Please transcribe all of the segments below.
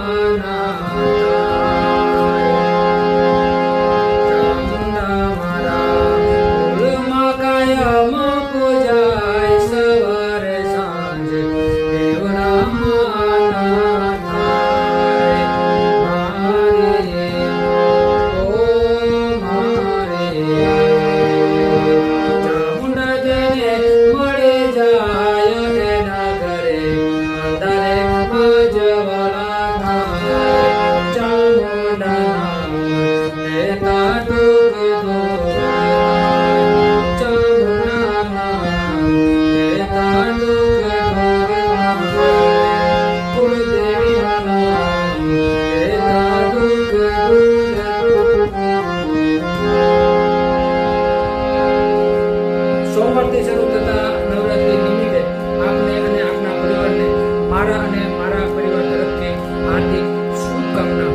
Ramana સોમવારથી શરૂ થતા નવરાત્રિ નિમિત્તે આપને અને આપના પરિવારને મારા અને મારા પરિવાર તરફથી હાર્દિક શુભકામના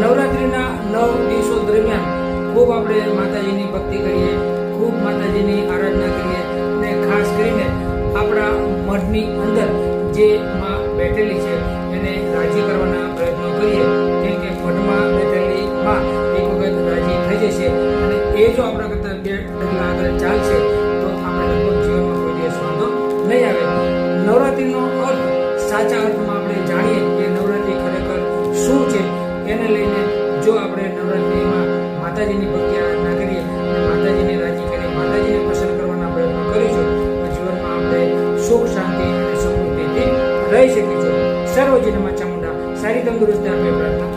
નવરાત્રિના નવ દિવસો દરમિયાન ખૂબ આપણે માતાજીની ભક્તિ કરીએ, ખૂબ માતાજીની આરાધના કરીએ અને ખાસ કરીને આપણા મઠની અંદર જે માં બેઠેલી છે એને રાજી કરવાના પ્રયત્નો કરીએ. કેમ કે મઠમાં બેઠેલી માં એક વખત રાજી થઈ જશે અને એ જો આપણે કરતાં બે ડગલા આગળ ચાલશે તો આપણે લગભગ જીવનમાં કોઈ દિવસ વાંધો નહીં આવે. નવરાત્રિનો અર્થ, સાચા અર્થમાં આપણે જાણીએ કે નવરાત્રિ ખરેખર શું છે, એને લઈને જો આપણે નવરાત્રિમાં માતાજીની ભક્તિ આરાધના કરીએ અને માતાજીને રાજી કરી માતાજીને પસંદ કરવાના પ્રયત્નો કરીશું, તો જીવનમાં આપણે સુખ, શાંતિ અને સમૃદ્ધિથી રહી શકીશું. સર્વજીનમાં ચામુંડા, સારી તંદુરસ્તી આપે પ્રાર્થના.